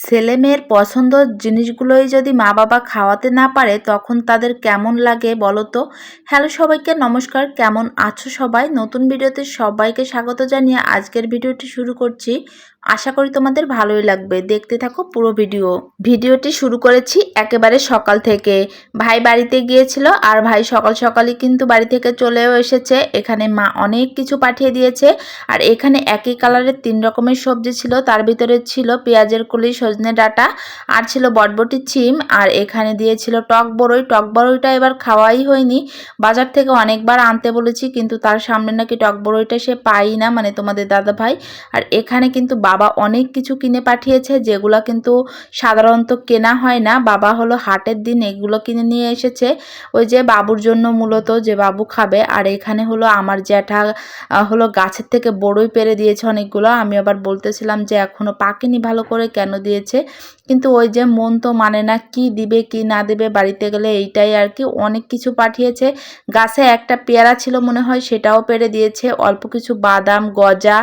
ছেলে মেয়ের পছন্দর জিনিসগুলোই যদি মা বাবা খাওয়াতে না পারে, তখন তাদের কেমন লাগে বলো তো? হ্যালো সবাইকে, নমস্কার। কেমন আছো সবাই? নতুন ভিডিওতে সবাইকে স্বাগত জানিয়ে আজকের ভিডিওটি শুরু করছি। আশা করি তোমাদের ভালোই লাগবে। দেখতে থাকো পুরো ভিডিও। ভিডিওটি শুরু করেছি একেবারে সকাল থেকে। ভাই বাড়িতে গিয়েছিল আর ভাই সকাল সকালই কিন্তু বাড়ি থেকে চলেও এসেছে। এখানে মা অনেক কিছু পাঠিয়ে দিয়েছে আর এখানে একই কালারের তিন রকমের সবজি ছিল। তার ভিতরে ছিল পেঁয়াজের কলি, সজনে ডাটা আর ছিল বটবটি চিম আর এখানে দিয়েছিল টক বড়ই। টক বড়ইটা এবার খাওয়াই হয়নি। বাজার থেকে অনেকবার আনতে বলেছি কিন্তু তার সামনে নাকি টক বড়ইটা সে পাই না মানে তোমাদের দাদা ভাই আর এখানে কিন্তু বাবা অনেক কিছু কিনে পাঠিয়েছে, যেগুলো কিন্তু সাধারণত কেনা হয় না। বাবা হলো হাটের দিন এগুলো কিনে নিয়ে এসেছে। ওই যে বাবুর জন্য মূলত যে বাবু খাবে, আর এখানে হলো আমার জ্যাঠা হলো গাছের থেকে বড়ই পেরে দিয়েছে অনেকগুলো। আমি আবার বলতেছিলাম যে এখনও পাকেনি ভালো করে কেন দিয়েছে? কিন্তু ওই যে মন তো মানে না কি দিবে, কি না দেবে, বাড়িতে গেলে এইটাই আর কি। অনেক কিছু পাঠিয়েছে। গাছে একটা পেয়ারা ছিল মনে হয়, সেটাও পেরে দিয়েছে। অল্প কিছু বাদাম, গজা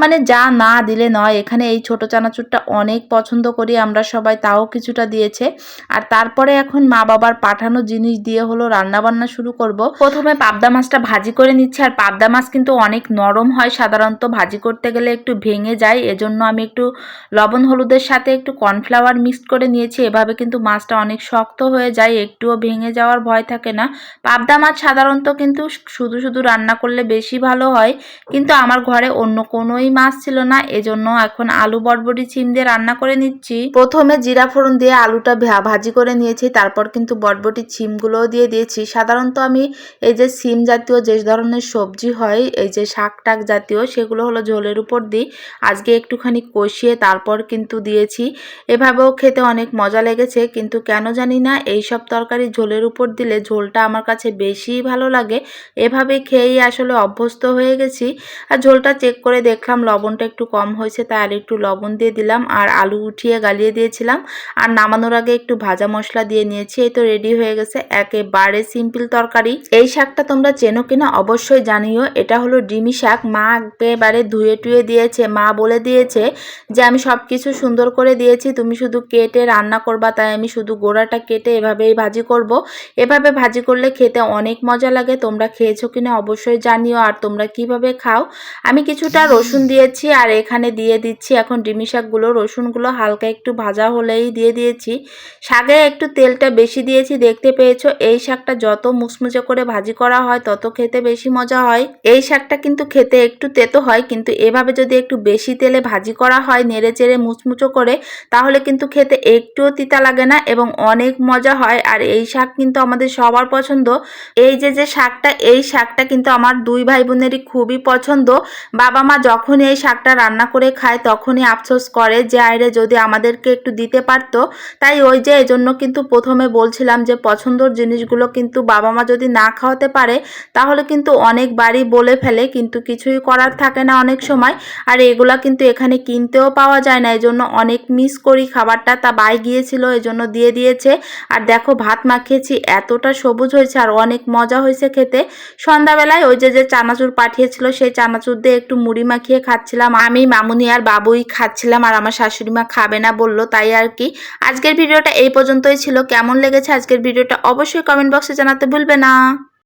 মানে যা না দিলে নয়। এখানে এই ছোট চানাচুরটা অনেক পছন্দ করি আমরা সবাই, তাও কিছুটা দিয়েছে। আর তারপরে এখন মা বাবার পাঠানো জিনিস দিয়ে হলো রান্না বান্না শুরু করব। প্রথমে পাবদা মাছটা ভাজি করে নিচ্ছে। আর পাবদা মাছ কিন্তু অনেক নরম হয়, সাধারণত ভাজি করতে গেলে একটু ভেঙে যায়। এজন্য আমি একটু লবণ, হলুদের সাথে একটু কর্নফ্লাওয়ার মিক্সড করে নিয়েছি। এভাবে কিন্তু মাছটা অনেক শক্ত হয়ে যায়, একটুও ভেঙে যাওয়ার ভয় থাকে না। পাবদা মাছ সাধারণত কিন্তু শুধু শুধু রান্না করলে বেশি ভালো হয়। কিন্তু আমার ঘরে অন্য কোনোই মাছ ছিল না, এজন্য এখন আলু বটবটি চিম দিয়ে রান্না করে নিচ্ছি। প্রথমে জিরা ফোড়ন দিয়ে আলুটা ভাজি করে নিয়েছি, তারপর কিন্তু বটবটি চিমগুলোও দিয়ে দিয়েছি। সাধারণত আমি এই যে সিম জাতীয় যে ধরনের সবজি হয়, এই যে শাক টাক জাতীয়, সেগুলো হলো ঝোলের উপর দিই। আজকে একটুখানি কষিয়ে তারপর কিন্তু দিয়েছি। এভাবেও খেতে অনেক মজা লেগেছে, কিন্তু কেন জানি না এই সব তরকারি ঝোলের উপর দিলে ঝোলটা আমার কাছে বেশি ভালো লাগে। এভাবে খেয়েই আসলে অভ্যস্ত হয়ে গেছি। আর ঝোলটা চেক করে দেখলাম লবণটা একটু কম হয়েছে তাই আর একটু লবণ দিয়ে দিলাম আর আলু উঠিয়ে গালিয়ে দিয়েছিলাম। আর নামানোর আগে একটু ভাজা মশলা দিয়ে নিয়েছি, এই তো রেডি হয়ে গেছে। একেবারে সিম্পল তরকারি। এই শাকটা তোমরা চেনো কিনা অবশ্যই জানিও। এটা হলো ডিমি শাক। মা একেবারে ধুয়ে টুয়ে দিয়েছে। মা বলে দিয়েছে যে, আমি সব কিছু সুন্দর করে দিয়েছি। তুমি শুধু কেটে রান্না করবা, তাই আমি শুধু গোড়াটা কেটে এভাবেই ভাজি করব। এভাবে ভাজি করলে খেতে অনেক মজা লাগে। তোমরা খেয়েছো কিনা অবশ্যই জানিও। আর তোমরা কীভাবে খাও? আমি কিছুটা রসুন দিয়েছি আর এখানে দিয়ে দিচ্ছি। এখন ডিমি শাকগুলো, রসুনগুলো হালকা একটু ভাজা হলেই দিয়ে দিয়েছি। শাকে একটু তেলটা বেশি দিয়েছি, দেখতে পেয়েছ? এই শাকটা যত মুচমুচে করে ভাজি করা হয়, তত খেতে বেশি মজা হয়। এই শাকটা কিন্তু খেতে একটু তেতো হয়, কিন্তু এভাবে যদি একটু বেশি তেলে ভাজি করা হয়, নেড়ে চেড়ে মুচমুচো করে, তাহলে কিন্তু খেতে একটুও তিতা লাগে না এবং অনেক মজা হয়। আর এই শাক কিন্তু আমাদের সবার পছন্দ। এই যে যে শাকটা, এই শাকটা কিন্তু আমার দুই ভাই বোনেরই খুবই পছন্দ। বাবা মা যখন এই শাকটা রান্না করে খায় তখনই আফসোস করে যে, আইরে, যদি আমাদেরকে একটু দিতে পারতো? তাই ওই যে এজন্য কিন্তু প্রথমে বলছিলাম যে, পছন্দর জিনিসগুলো কিন্তু বাবা মা যদি না খাওয়াতে পারে, তাহলে কিন্তু অনেক বাড়ি বলে ফেলে, কিন্তু কিছুই করার থাকে না অনেক সময়। আর এগুলা কিন্তু এখানে কিনতেও পাওয়া যায় না, এজন্য অনেক মিস করি। খাবারটা তা বাই গিয়েছিল, এজন্য দিয়ে দিয়েছে। আর দেখো, ভাত মাখিয়েছি, এতটা সবুজ হয়েছে, আর অনেক মজা হয়েছে খেতে। সন্ধ্যাবেলায় ওই যে যে চানাচুর পাঠিয়েছিল, সেই চানাচুর দিয়ে একটু মুড়ি মাখিয়ে খাচ্ছিলাম। আমি মামুনি আর বাবুই খাচ্ছিলাম আর আমার শাশুড়ি মা খাবে না বলল, তাই আর কি। আজকের ভিডিওটা এই পর্যন্তই ছিল। কেমন লেগেছে আজকের ভিডিওটা অবশ্যই কমেন্ট বক্সে জানাতে ভুলবে না।